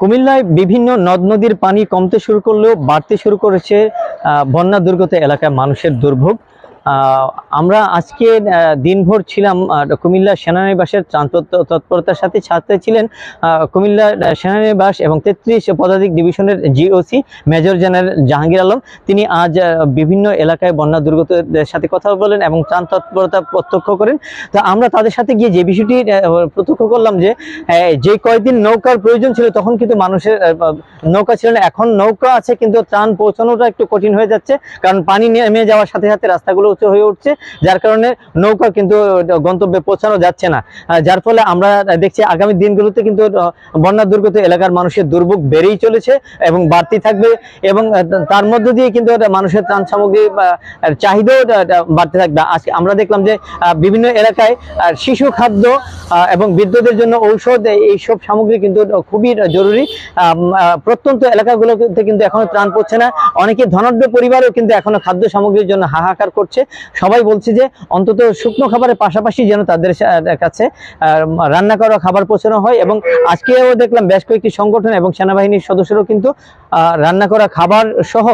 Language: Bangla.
কুমিল্লায় বিভিন্ন নদ নদীর পানি কমতে শুরু করলেও বাড়তে শুরু করেছে বন্যা দুর্গত এলাকায় মানুষের দুর্ভোগ। আমরা আজকে দিনভর ছিলাম কুমিল্লা সেনানিবাসের তৎপরতার সাথে সাথে ছিলেন কুমিল্লা সেনানিবাস এবং তেত্রিশ পদাতিক ডিভিশনের GOC major general Jahangir Alam. তিনি আজ বিভিন্ন এলাকায় বন্যা দুর্গতদের সাথে কথা বলেন এবং ত্রাণ তৎপরতা প্রত্যক্ষ করেন। তো আমরা তাদের সাথে গিয়ে যে বিষয়টি প্রত্যক্ষ করলাম যে যে কয়েকদিন নৌকার প্রয়োজন ছিল, তখন কিন্তু মানুষের নৌকা ছিল না। এখন নৌকা আছে, কিন্তু ত্রাণ পৌঁছানোটা একটু কঠিন হয়ে যাচ্ছে, কারণ পানি নেমে যাওয়ার সাথে সাথে রাস্তাগুলো উঁচু হয়ে উঠছে, যার কারণে নৌকা কিন্তু গন্তব্যে পৌঁছানো যাচ্ছে না। যার ফলে আমরা দেখছি আগামী দিনগুলোতে কিন্তু বন্যা দুর্গত এলাকার মানুষের দুর্ভোগ বেড়েই চলেছে এবং বাড়তি থাকবে এবং তার মধ্য দিয়ে কিন্তু মানুষের ত্রাণ সামগ্রী চাহিদাও বাড়তে থাকবে। আজকে আমরা দেখলাম যে বিভিন্ন এলাকায় শিশু খাদ্য এবং বিদ্যুতের জন্য ঔষধ এইসব সামগ্রী কিন্তু খুবই জরুরি। প্রত্যন্ত এলাকাগুলোতে কিন্তু এখনও ত্রাণ পড়ছে না। অনেকে ধনাঢ্য পরিবারও কিন্তু এখনও খাদ্য সামগ্রীর জন্য হাহাকার করছে। সবাই বলছে যে অন্তত শুকনো খাবারের পাশাপাশি যেন তাদের কাছে রান্না করা খাবার পৌঁছানো হয় এবং আজকেও দেখলাম বেশ কয়েকটি সংগঠন এবং সেনাবাহিনীর সদস্যরাও কিন্তু রান্না করা খাবার সহ